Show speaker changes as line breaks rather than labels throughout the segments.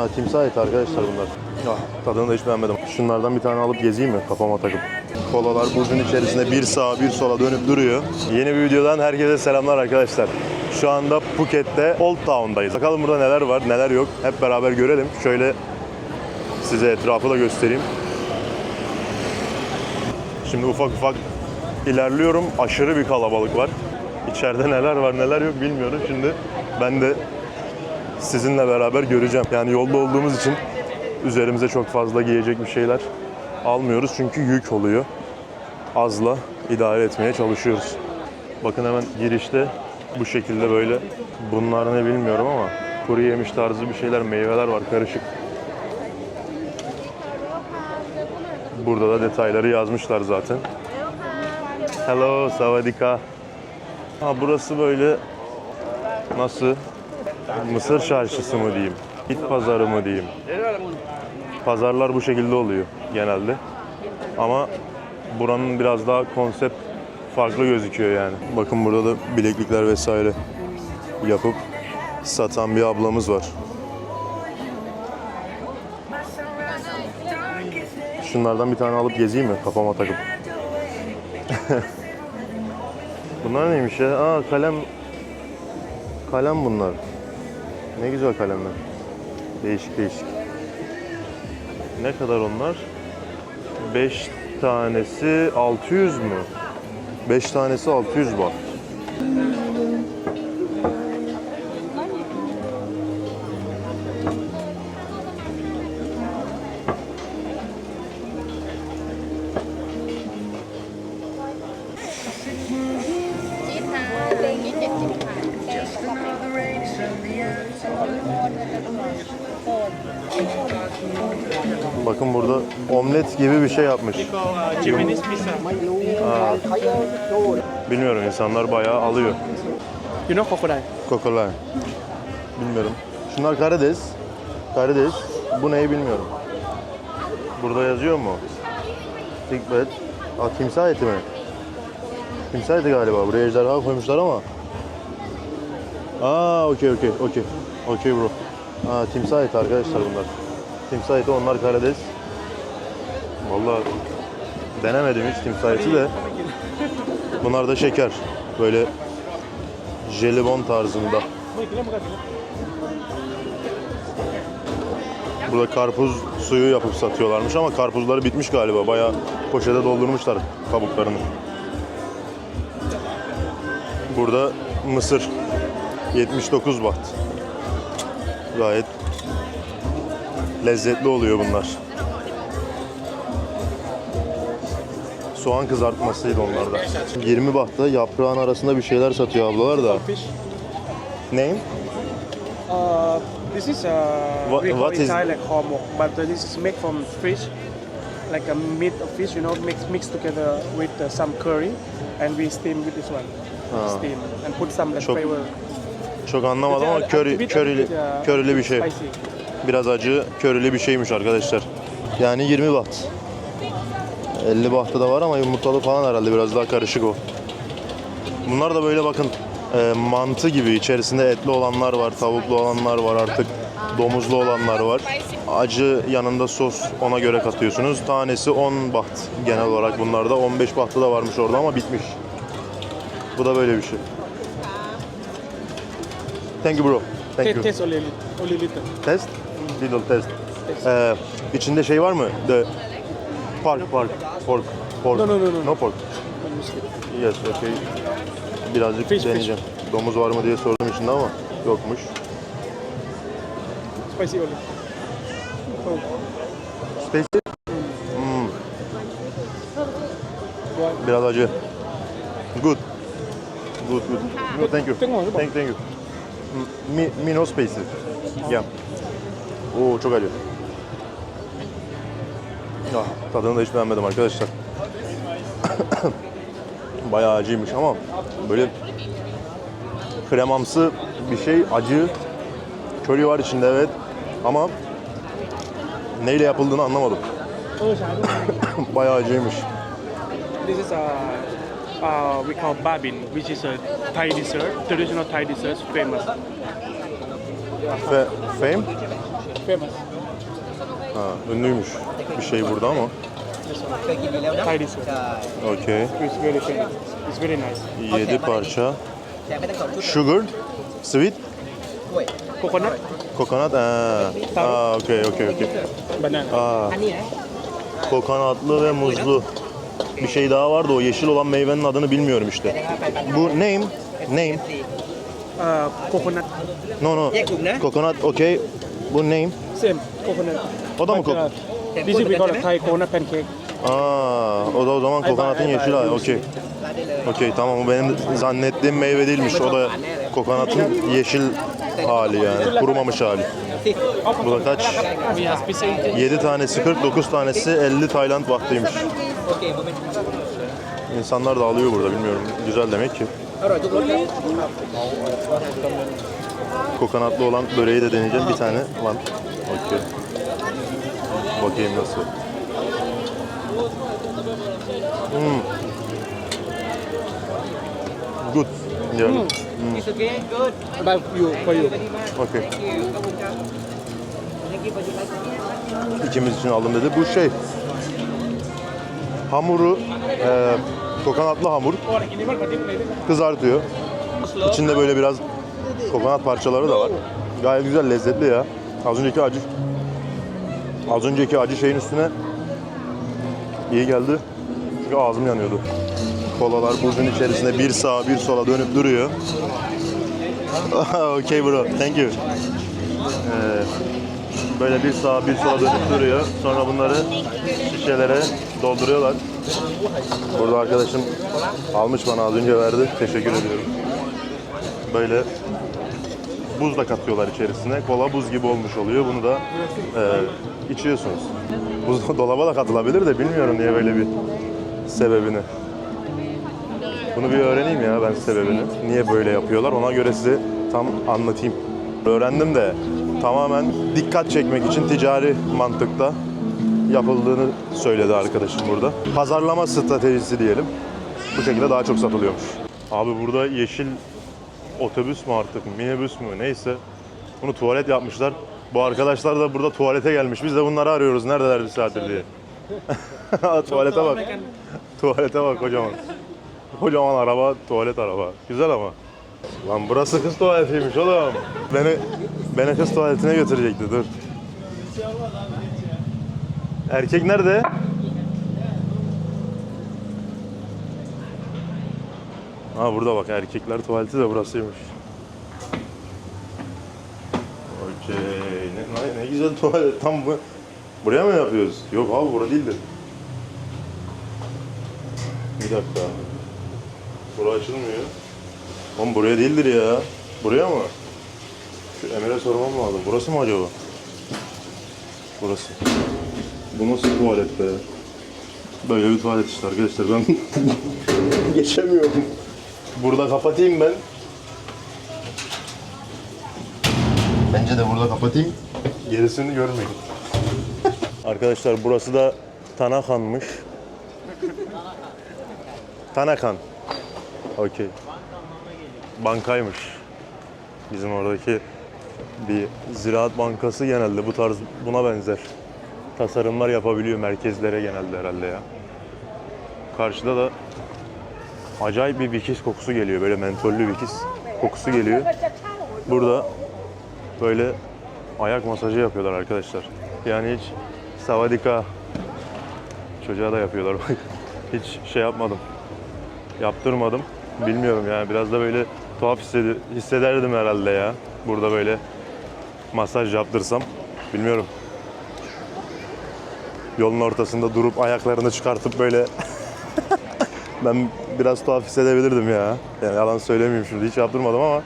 Ha, timsah eti arkadaşlar bunlar. Ah, tadını da hiç beğenmedim. Şunlardan bir tane alıp gezeyim mi kafama takıp? Kolalar buzun içerisinde bir sağa bir sola dönüp duruyor. Yeni bir videodan herkese selamlar arkadaşlar. Şu anda Phuket'te Old Town'dayız. Bakalım burada neler var neler yok hep beraber görelim. Şöyle size etrafı da göstereyim. Şimdi ufak ufak ilerliyorum. Aşırı bir kalabalık var. İçeride neler var neler yok bilmiyorum. Şimdi ben de sizinle beraber göreceğim. Yani yolda olduğumuz için üzerimize çok fazla giyecek bir şeyler almıyoruz. Çünkü yük oluyor. Azla idare etmeye çalışıyoruz. Bakın hemen girişte bu şekilde böyle bunlar ne bilmiyorum ama kuru yemiş tarzı bir şeyler, meyveler var karışık. Burada da detayları yazmışlar zaten. Hello, savadika. Ha burası böyle nasıl? Mısır çarşısı mı diyeyim? Bit pazarı mı diyeyim? Pazarlar bu şekilde oluyor genelde. Ama buranın biraz daha konsept farklı gözüküyor yani. Bakın burada da bileklikler vesaire yapıp satan bir ablamız var. Şunlardan bir tane alıp gezeyim mi kafama takıp? bunlar neymiş ya? Aa kalem kalem bunlar. Ne güzel kalemler. Değişik değişik. Ne kadar onlar? 5 tanesi 600 mü? 5 tanesi 600 baht. İnsanlar bayağı alıyor.
You know crocodile?
Kokolar. Bilmiyorum. Şunlar karides. Karides. Bu neyi bilmiyorum. Burada yazıyor mu? Tikbet. Aa, timsah eti mi? Timsah eti galiba. Buraya ejderha koymuşlar ama. Aa, okey okey okey. Okey bro. Aa, timsah eti arkadaşlar bunlar. Timsah eti onlar karides. Vallahi denemedim hiç timsah eti de. Bunlar da şeker. Böyle jelibon tarzında. Burada karpuz suyu yapıp satıyorlarmış ama karpuzları bitmiş galiba. Bayağı poşete doldurmuşlar kabuklarını. Burada mısır 79 baht. Gayet lezzetli oluyor bunlar. Soğan kızartmasıydı onlarda. 20 bahta yaprağın arasında bir şeyler satıyor ablalar da.
Fish.
Name?
Uh, this is uh,
What-
we call
what is-
Thai like hormok, but uh, this is made from fish, like a meat of fish, you know, mix mixed together with uh, some curry, and we steam with this one. Steam and put some like
Çok-
flavor.
Çok anlamadım ama köri, körili, körili bir şey.
Spicy.
Biraz acı, körili bir şeymiş arkadaşlar. Yani 20 baht. 50 bahtı da var ama yumurtalı falan herhalde biraz daha karışık o. Bunlar da böyle bakın e, mantı gibi içerisinde etli olanlar var, tavuklu olanlar var artık. Domuzlu olanlar var. Acı yanında sos ona göre katıyorsunuz. Tanesi 10 baht genel olarak bunlarda. 15 bahtı da varmış orada ama bitmiş. Bu da böyle bir şey. Thank you bro. Thank you.
only, only little.
Test? Little test. Ee, içinde şey var mı? The pork, pork, pork, pork.
No, no, no, no.
No pork. Yes, okay. Birazcık
Fish,
deneyeceğim. Domuz var mı diye sordum içinde ama yokmuş.
Spicy. Oh,
Spicy? Hmm, biraz acı. Good. Good, good. No, thank you. Thank, thank you. Mi, mi no spicy. Yeah. Oo çok acı. Ah, tadını da hiç beğenmedim arkadaşlar. Bayağı acıymış ama böyle kremamsı bir şey acı. Köri var içinde evet ama neyle yapıldığını anlamadım. Bayağı acıymış.
This is a uh, we call babin, which is a Thai dessert, traditional Thai dessert, famous.
Fe, fame?
famous.
Ha, ünlüymüş bir şey burada ama.
Try this one.
Okey.
It's very famous. It's very nice.
7 parça. Sugar, sweet,
Coconut,
kokonat. Ha. Aa, okey, okey, okey.
banana.
Aa, kokonatlı ve muzlu. Bir şey daha vardı o yeşil olan meyvenin adını bilmiyorum işte. Bu name? Name?
Uh, coconut.
No no. Kokonat okey. Bu name?
Same. Coconut.
O da mı
uh, this is we call Thai coconut pancake.
Aa, o da o zaman kokonatın yeşil hali. Okey. Okey tamam o benim zannettiğim meyve değilmiş. O da kokonatın yeşil hali yani. Kurumamış hali. Bu da kaç? 7 tanesi 40, 9 tanesi 50 Tayland bahtıymış. İnsanlar da alıyor burada bilmiyorum. Güzel demek ki. Kokonatlı olan böreği de deneyeceğim. Bir tane var. Okey. Bakayım nasıl. Hmm. Good. Yani.
It's okay, good.
About you, for you.
Like.
İkimiz için aldım dedi. Bu şey hamuru e, kokonatlı hamur kızartıyor. İçinde böyle biraz kokonat parçaları da var. Gayet güzel, lezzetli ya. Az önceki acı az önceki acı şeyin üstüne iyi geldi. Çünkü ağzım yanıyordu. Kolalar buzun içerisinde bir sağa bir sola dönüp duruyor. okay bro, thank you. Ee, Böyle bir sağa bir sola dönüp duruyor. Sonra bunları şişelere dolduruyorlar. Burada arkadaşım almış bana az önce verdi. Teşekkür ediyorum. Böyle buz da katıyorlar içerisine. Kola buz gibi olmuş oluyor. Bunu da e, içiyorsunuz. Buz dolaba da katılabilir de bilmiyorum niye böyle bir sebebini. Bunu bir öğreneyim ya ben sebebini. Niye böyle yapıyorlar ona göre size tam anlatayım. Öğrendim de tamamen dikkat çekmek için ticari mantıkta yapıldığını söyledi arkadaşım burada. Pazarlama stratejisi diyelim. Bu şekilde daha çok satılıyormuş. Abi burada yeşil otobüs mü artık, minibüs mü neyse bunu tuvalet yapmışlar. Bu arkadaşlar da burada tuvalete gelmiş. Biz de bunları arıyoruz. Neredeler bir saattir diye. Tuvalete bak. Tuvalete bak kocaman. Kocaman araba, tuvalet araba. Güzel ama. Lan burası kız tuvaletiymiş oğlum. Beni beni kız tuvaletine götürecekti dur. Erkek nerede? Ha burada bak erkekler tuvaleti de burasıymış. Okey. Ne, ne, güzel tuvalet. Tam bu. Buraya mı yapıyoruz? Yok abi bura değildi. Bir dakika. Bura açılmıyor. Oğlum buraya değildir ya. Buraya mı? Şu Emir'e sormam lazım. Burası mı acaba? Burası. Bu nasıl tuvalet be? Böyle bir tuvalet işte arkadaşlar. Ben geçemiyorum. Burada kapatayım ben. Bence de burada kapatayım. Gerisini görmeyin. Arkadaşlar burası da Tanakan'mış. Tanakan. Okey. Bankaymış. Bizim oradaki bir ziraat bankası genelde bu tarz buna benzer tasarımlar yapabiliyor merkezlere genelde herhalde ya. Karşıda da acayip bir vikis kokusu geliyor. Böyle mentollü vikis kokusu geliyor. Burada böyle ayak masajı yapıyorlar arkadaşlar. Yani hiç savadika çocuğa da yapıyorlar. hiç şey yapmadım. Yaptırmadım. Bilmiyorum yani biraz da böyle tuhaf hissedi- hissederdim herhalde ya. Burada böyle masaj yaptırsam. Bilmiyorum. Yolun ortasında durup ayaklarını çıkartıp böyle ben biraz tuhaf hissedebilirdim ya. Yani yalan söylemeyeyim şimdi hiç yaptırmadım ama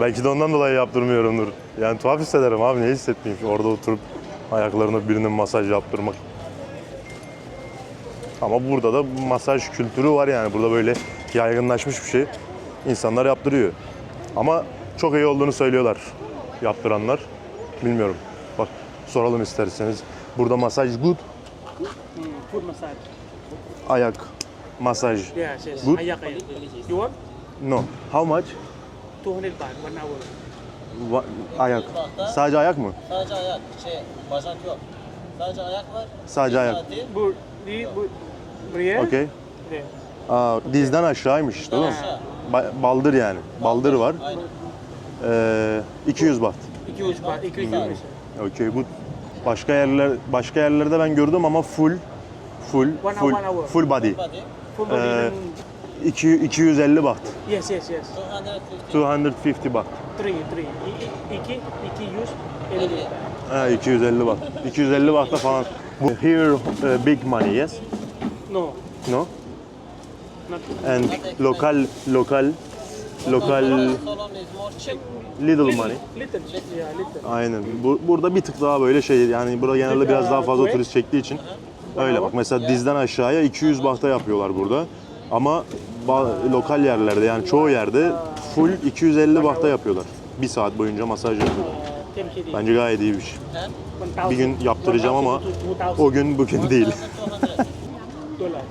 belki de ondan dolayı yaptırmıyorumdur. Yani tuhaf hissederim abi niye hissetmeyeyim ki orada oturup ayaklarına birinin masaj yaptırmak. Ama burada da masaj kültürü var yani. Burada böyle yaygınlaşmış bir şey. İnsanlar yaptırıyor. Ama çok iyi olduğunu söylüyorlar yaptıranlar. Bilmiyorum. Bak soralım isterseniz. Burada masaj good,
Mm, foot massage.
ayak masaj
Yes, yes.
Good.
Ayak, ayak. You want?
no. How much?
200 baht, one hour.
Va- ayak. Sadece ayak mı?
Sadece ayak, şey, bacak yok. Sadece ayak var.
Sadece
Bir
ayak.
saati
Bu, di, bu, buraya.
Okey.
Buraya.
Aa, dizden aşağıymış değil mi? Ba- baldır yani. Baldır var.
Aynen.
Ee, 200 baht.
200 baht, 200 baht.
Okey bu başka yerler başka yerlerde ben gördüm ama full full
One
full
hour, one hour.
full body.
Body,
Full body
Ee,
and-
2 250 baht.
yes, yes, yes.
250.
250 baht.
Three, three. İ- i- İki, iki yüz, elli.
Ha 250 baht. 250 bahta falan. Bu here uh, big money yes?
No,
No?
not.
And
is more cheap.
little money.
Little, yeah, little.
Aynen. Bu, burada bir tık daha böyle şey yani burada genelde biraz daha fazla turist çektiği için öyle bak. Mesela dizden aşağıya 200 bahta yapıyorlar burada. Ama ba- lokal yerlerde yani çoğu yerde full 250 bahta yapıyorlar. Bir saat boyunca masaj yapıyor.
Ten KD.
Bence gayet iyi bir şey. Bir gün yaptıracağım ama o gün bugün değil.
1200
dollar.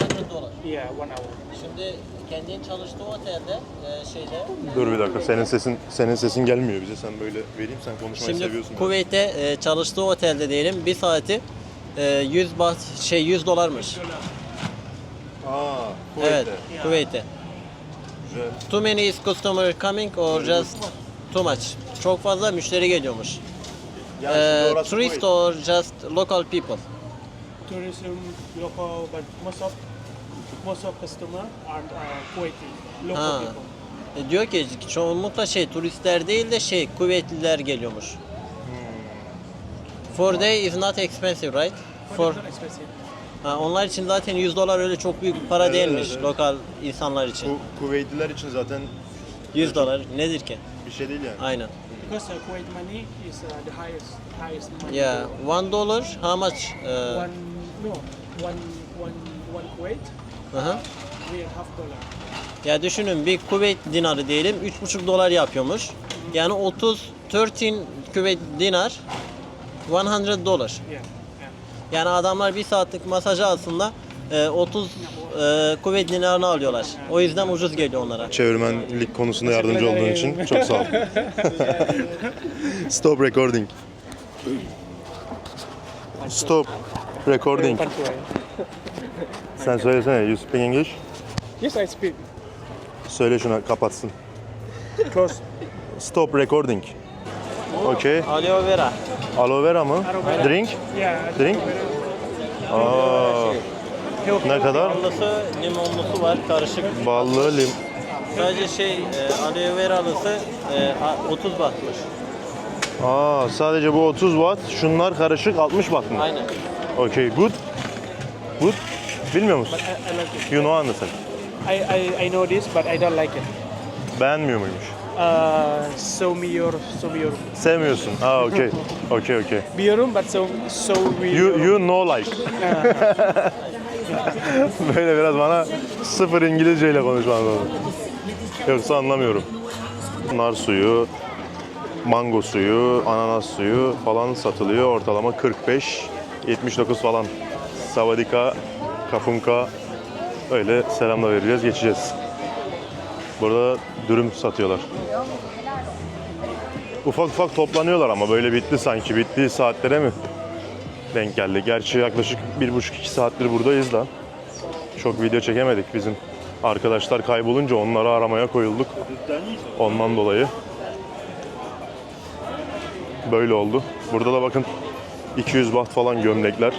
100 dolar.
Yeah, one hour.
Şimdi kendin çalıştığı otelde, e, şeyde.
Dur bir dakika. Senin sesin senin sesin gelmiyor bize. Sen böyle vereyim sen konuşmayı
Şimdi
seviyorsun.
Kuveyt'te e, çalıştığı otelde diyelim bir saati e, 100 baht, şey 100 dolarmış.
Aa,
Evet, Kuveyt'te.
Güzel.
Too many is customer coming or just too much? Çok fazla müşteri geliyormuş.
Yani
E,
şimdi orası
tourist
Kuveyt.
or just local people?
Tourism, local, but most of most of customer are uh, Kuwaiti, local
Ha.
people.
E, diyor ki çoğunlukla şey turistler değil de şey Kuveytliler geliyormuş. For day is not expensive right? For ha, onlar için zaten 100 dolar öyle çok büyük bir para
Evet,
değilmiş
evet, evet.
lokal insanlar için.
Ku- Kuveytliler için zaten
100 dolar nedir ki?
bir şey değil yani.
Aynen.
Because uh, Kuwait money is uh, the highest highest money.
Yeah, one dollar how much? Uh,
One no, one one one Kuwait,
hı.
we half dollar.
Ya düşünün bir Kuveyt dinarı diyelim 3,5 dolar yapıyormuş. Yani 30 13 Kuveyt dinar 100 dolar.
Yeah.
Yani adamlar bir saatlik masajı aslında e, 30 e, Kuveyt dinarını alıyorlar. O yüzden ucuz geliyor onlara.
Çevirmenlik konusunda yardımcı olduğun için çok sağ ol. Stop recording. Stop recording. Sen söylesene. You speak English?
Yes, I speak.
Söyle şuna kapatsın.
Close.
Stop recording. Okay.
Aloe vera.
Aloe vera mı? Drink?
Yeah.
Drink? Aa,
Help.
ne kadar?
Ballısı, limonlusu var karışık.
Ballı lim.
Sadece şey e, aloe veralısı e, a- 30 bahtmış.
Aa, sadece bu 30 watt. Şunlar karışık 60 watt mı?
Aynen.
Okay, good. Good. Bilmiyor musun?
I, I like it.
You know anlasın.
I, I, I know this, but I don't like it.
Beğenmiyor muymuş?
Uh, me your.
Sevmiyorsun. Aa, okay. Okay, okay.
Biliyorum, but show, show me
You, you know like. Böyle biraz bana sıfır İngilizceyle konuşman lazım. Yoksa anlamıyorum. Nar suyu, mango suyu, ananas suyu falan satılıyor. Ortalama 45, 79 falan. Savadika, kapunka öyle selamla vereceğiz, geçeceğiz. Burada dürüm satıyorlar. Ufak ufak toplanıyorlar ama böyle bitti sanki. Bittiği saatlere mi denk geldi? Gerçi yaklaşık bir buçuk iki saattir buradayız da. Çok video çekemedik bizim. Arkadaşlar kaybolunca onları aramaya koyulduk. Ondan dolayı. Böyle oldu. Burada da bakın 200 baht falan gömlekler.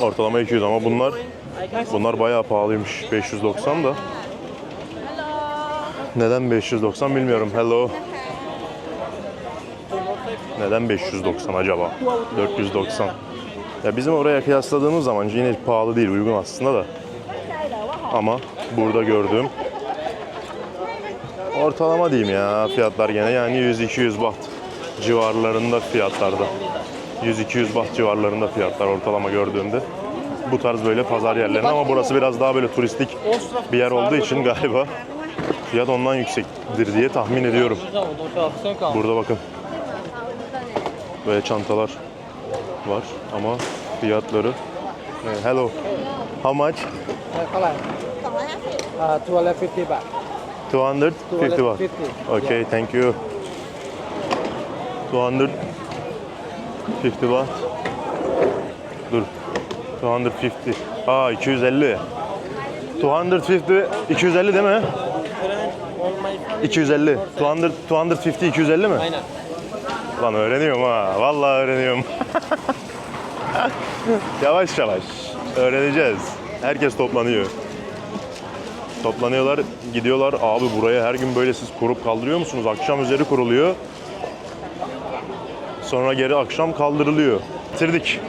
Ortalama 200 ama bunlar bunlar bayağı pahalıymış. 590 da. Neden 590 bilmiyorum. Hello. Neden 590 acaba? 490. Ya bizim oraya kıyasladığımız zaman yine pahalı değil, uygun aslında da. Ama burada gördüğüm ortalama diyeyim ya fiyatlar gene yani 100-200 baht civarlarında fiyatlarda. 100-200 baht civarlarında fiyatlar ortalama gördüğümde. Bu tarz böyle pazar yerlerinde ama burası biraz daha böyle turistik bir yer olduğu için galiba Fiyat ondan yüksektir diye tahmin ediyorum. Burada bakın. Böyle çantalar var ama fiyatları e, Hello. How much? 250 baht.
250 baht.
Okay, thank you. 250 baht. Dur. 250. Aa 250. 250 250 değil mi? 250. 200 250 250 mi?
Aynen.
Lan öğreniyorum ha. Vallahi öğreniyorum. yavaş yavaş. Öğreneceğiz. Herkes toplanıyor. Toplanıyorlar, gidiyorlar. Abi buraya her gün böyle siz kurup kaldırıyor musunuz? Akşam üzeri kuruluyor. Sonra geri akşam kaldırılıyor. Bitirdik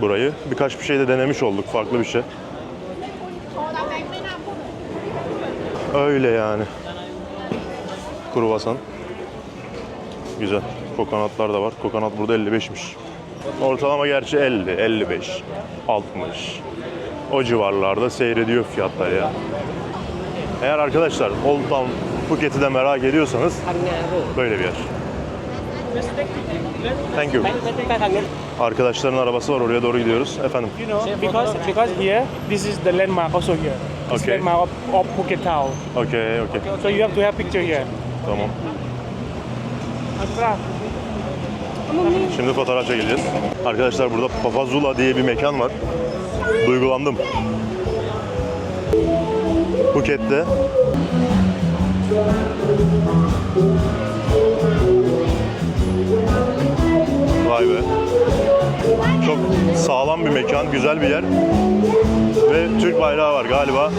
burayı. Birkaç bir şey de denemiş olduk. Farklı bir şey. Öyle yani. Kruvasan. Güzel. Kokonatlar da var. Kokonat burada 55'miş. Ortalama gerçi 50, 55, 60. O civarlarda seyrediyor fiyatlar ya. Eğer arkadaşlar Old Town Phuket'i de merak ediyorsanız böyle bir yer. Thank you. Arkadaşların arabası var oraya doğru gidiyoruz. Efendim.
You know, because because here this is the landmark also here. It's
Okay.
landmark of, of Phuket Town.
Okey, okey.
So you have to have picture here.
Tamam. Şimdi fotoğraf çekeceğiz. Arkadaşlar burada Papazula diye bir mekan var. Duygulandım. Phuket'te. Vay be. Çok sağlam bir mekan, güzel bir yer. Ve Türk bayrağı var galiba.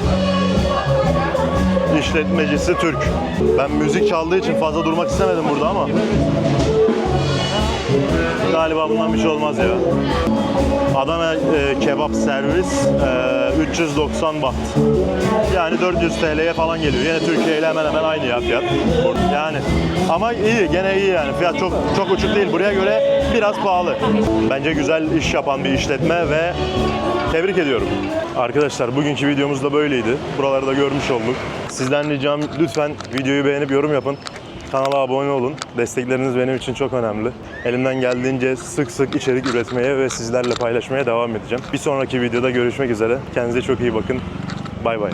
İşletmecisi Türk. Ben müzik çaldığı için fazla durmak istemedim burada ama Galiba bundan bir şey olmaz ya. Adana e, kebap servis e, 390 baht. Yani 400 TL'ye falan geliyor. Yine Türkiye ile hemen hemen aynı ya fiyat. Yani ama iyi gene iyi yani. Fiyat çok çok uçuk değil. Buraya göre biraz pahalı. Bence güzel iş yapan bir işletme ve tebrik ediyorum. Arkadaşlar bugünkü videomuz da böyleydi. Buraları da görmüş olduk. Sizden ricam lütfen videoyu beğenip yorum yapın. Kanala abone olun. Destekleriniz benim için çok önemli. Elimden geldiğince sık sık içerik üretmeye ve sizlerle paylaşmaya devam edeceğim. Bir sonraki videoda görüşmek üzere. Kendinize çok iyi bakın. Bay bay.